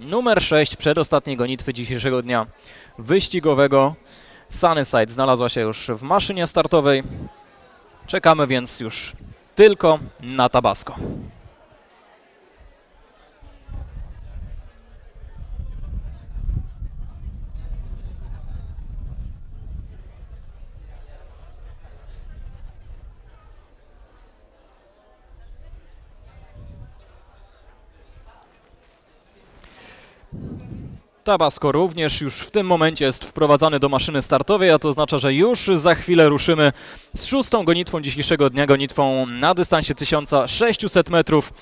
numer 6 przedostatniej gonitwy dzisiejszego dnia wyścigowego. Sunnyside znalazła się już w maszynie startowej. Czekamy więc już tylko na Tabasco. Tabasco również już w tym momencie jest wprowadzany do maszyny startowej, a to oznacza, że już za chwilę ruszymy z szóstą gonitwą dzisiejszego dnia, gonitwą na dystansie 1600 metrów.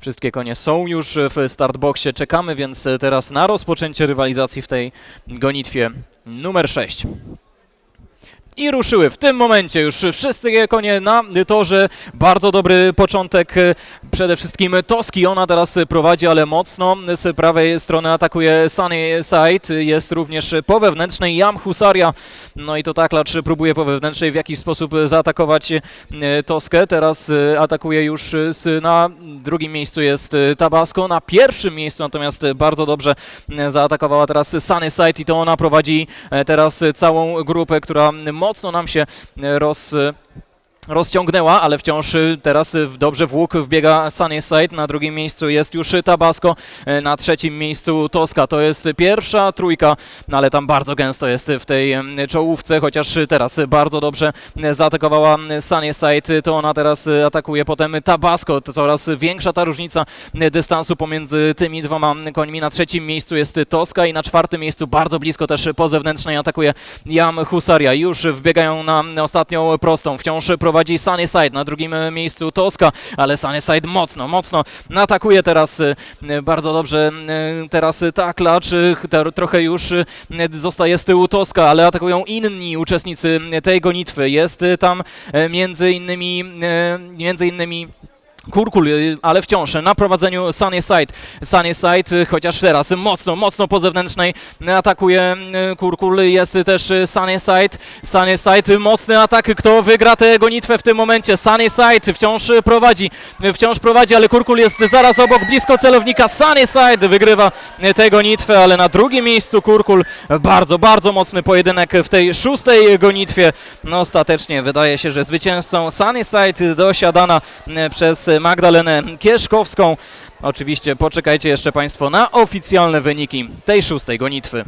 Wszystkie konie są już w startboxie, czekamy więc teraz na rozpoczęcie rywalizacji w tej gonitwie numer 6. I ruszyły w tym momencie już wszystkie konie na torze. Bardzo dobry początek. Przede wszystkim Toski. Ona teraz prowadzi, ale mocno. Z prawej strony atakuje Sunny Side. Jest również po wewnętrznej Jam Husaria. No i to taklacz próbuje po wewnętrznej w jakiś sposób zaatakować e, Toskę. Teraz e, atakuje już e, na drugim miejscu jest e, Tabasco. Na pierwszym miejscu natomiast bardzo dobrze e, zaatakowała teraz Sunny Side i to ona prowadzi e, teraz całą grupę, która mocno nam się e, roz rozciągnęła, ale wciąż y, teraz y, dobrze w łuk wbiega Sunnyside, na drugim miejscu jest już Tabasco, y, na trzecim miejscu Toska, to jest pierwsza trójka, no ale tam bardzo gęsto jest w tej czołówce, chociaż teraz bardzo dobrze zaatakowała Sunnyside, to ona teraz atakuje potem Tabasco, to coraz większa ta różnica dystansu pomiędzy tymi dwoma końmi, na trzecim miejscu jest Toska i na czwartym miejscu bardzo blisko też po zewnętrznej atakuje Jam Husaria, już wbiegają na ostatnią prostą, wciąż prowadzi Sunnyside, na drugim e, miejscu Toska, ale Sunnyside mocno, mocno atakuje teraz e, e, bardzo dobrze, teraz taklacz, trochę już zostaje z tyłu Toska, ale atakują inni uczestnicy tej gonitwy, jest tam między innymi, między innymi Kurkul, y, ale wciąż na prowadzeniu Sunnyside. Sunnyside, y, chociaż teraz mocno, mocno po zewnętrznej atakuje y, Kurkul. Jest też Sunnyside. Sunnyside, mocny atak. Kto wygra tę gonitwę w tym momencie? Sunnyside wciąż prowadzi, wciąż prowadzi, ale Kurkul jest zaraz obok, blisko celownika. Sunnyside wygrywa tę gonitwę, ale na drugim miejscu Kurkul. Bardzo, bardzo mocny pojedynek w tej szóstej gonitwie. No ostatecznie wydaje się, że zwycięzcą Sunnyside dosiadana przez Magdalenę Kieszkowską. Oczywiście poczekajcie jeszcze Państwo na oficjalne wyniki tej szóstej gonitwy.